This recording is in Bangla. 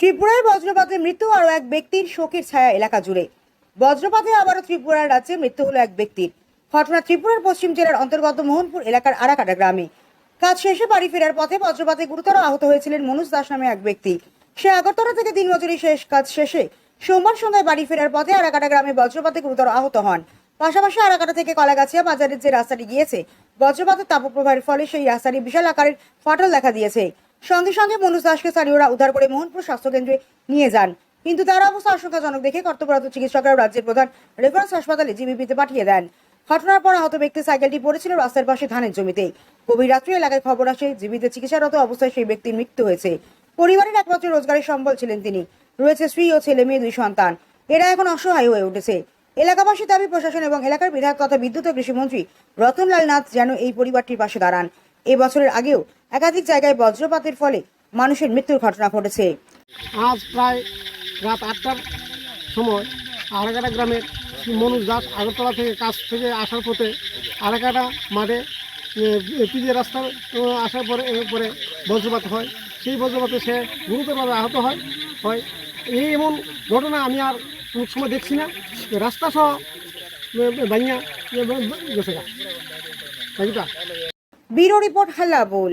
ত্রিপুরায় বজ্রপাতে মৃত্যু আরও এক ব্যক্তির শোকের ছায়া এলাকা জুড়ে। বজ্রপাতে আবারও ত্রিপুরার রাজ্যে মৃত্যু হলো এক ব্যক্তির। ঘটনা ত্রিপুরার পশ্চিম জেলার অন্তর্গত মোহনপুর এলাকার আরাকাটা গ্রামে। কাজ শেষে বাড়ি ফেরার পথে বজ্রপাতে গুরুতর আহত হয়েছিলেন মনুজ দাস নামে এক ব্যক্তি। সে আগরতলা থেকে দিন মজুরি শেষ কাজ শেষে সোমবার সন্ধ্যায় বাড়ি ফেরার পথে আরাকাটা গ্রামে বজ্রপাতে গুরুতর আহত হন। পাশাপাশি আরাকাটা থেকে কলাগাছিয়া বাজারের যে রাস্তাটি গিয়েছে, বজ্রপাতের তাপপ্রবাহের ফলে সেই রাস্তাটি বিশাল আকারের ফাটল দেখা দিয়েছে। সঙ্গে সঙ্গে মনুজ দাসকে স্থানীয়রা উদ্ধার করে মোহনপুর স্বাস্থ্যকেন্দ্রে নিয়ে যান। কিন্তু তার অবস্থা আশঙ্কাজনক দেখে কর্তব্যরত চিকিৎসকরা রাজ্যের প্রধান রেফারেন্স হাসপাতালে জিবিপিতে পাঠিয়ে দেন। ঘটনার পর আহত ব্যক্তি সাইকেলটি পড়েছিল রাস্তার পাশে ধানের জমিতে। গভীর রাত্রে এলাকায় খবর আসে, জীবিতে চিকিৎসারত অবস্থায় সেই ব্যক্তির মৃত্যু হয়েছে। পরিবারের একমাত্র রোজগারের সম্বল ছিলেন তিনি। রয়েছে স্ত্রী ও ছেলে মেয়ে, দুই সন্তান। এরা এখন অসহায় হয়ে উঠেছে। এলাকাবাসী দাবি, প্রশাসন এবং এলাকার বিধায়ক তথা বিদ্যুৎ ও কৃষিমন্ত্রী রতনলাল নাথ যেন এই পরিবারটির পাশে দাঁড়ান। এবছরের আগেও একাধিক জায়গায় বজ্রপাতের ফলে মানুষের মৃত্যুর ঘটনা ঘটেছে আজ প্রায় রাত আটটার সময় আড়াকাটা গ্রামের মনোজ দাস আগরতলা থেকে কাজ থেকে আসার পথে আড়াকাটা মাঠে পিজে রাস্তার আসার পরে পরে বজ্রপাত হয় সেই বজ্রপাতে সে গুরুতরভাবে আহত হয় হয় এই এমন ঘটনা আমি আর কোনো সময় দেখছি না রাস্তা সহ বানিয়া গেছে গা ব্যুরো রিপোর্ট হাল্লা বল